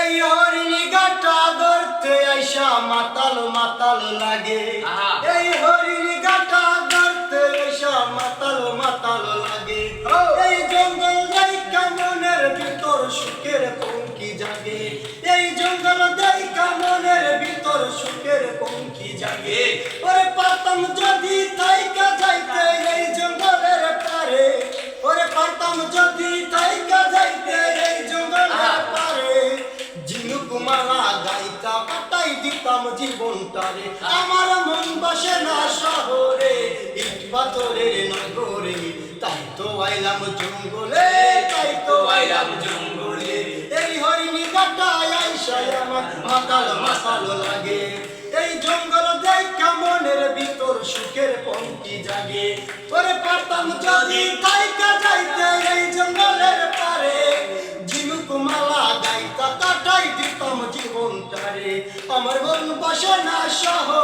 এই হরিণী গাটা ধরতে আইসা মাতাল মাতাল লাগে। এই হরিণী গাটা ধরতে আইসা মাতাল মাতাল লাগে। এই জঙ্গল যাইকা মনের ভিতর সুখের পঙ্কি জাগে। এই জঙ্গল যাইকা মনের ভিতর সুখের পঙ্কি জাগে। ওরে পাতাম যদি তাইকা যাইতে এই জঙ্গলের পারে ওরে পাতাম যদি গাইতা কাটাই দিতাম জীবনটারে। আমার মন বসে না শহরে, ইট পাথরের নগরে তাই তো আইলাম জঙ্গলে, তাই তো আইলাম জঙ্গলে। এই হরিণী কাটায় আইসাই আমার, মাতাল মাতাল লাগে। এই জঙ্গল দেখা মনের ভিতর সুখের পঙ্কি জাগে। ওরে পারতাম যদি তাইকা আমার মন বাসনা শহরে।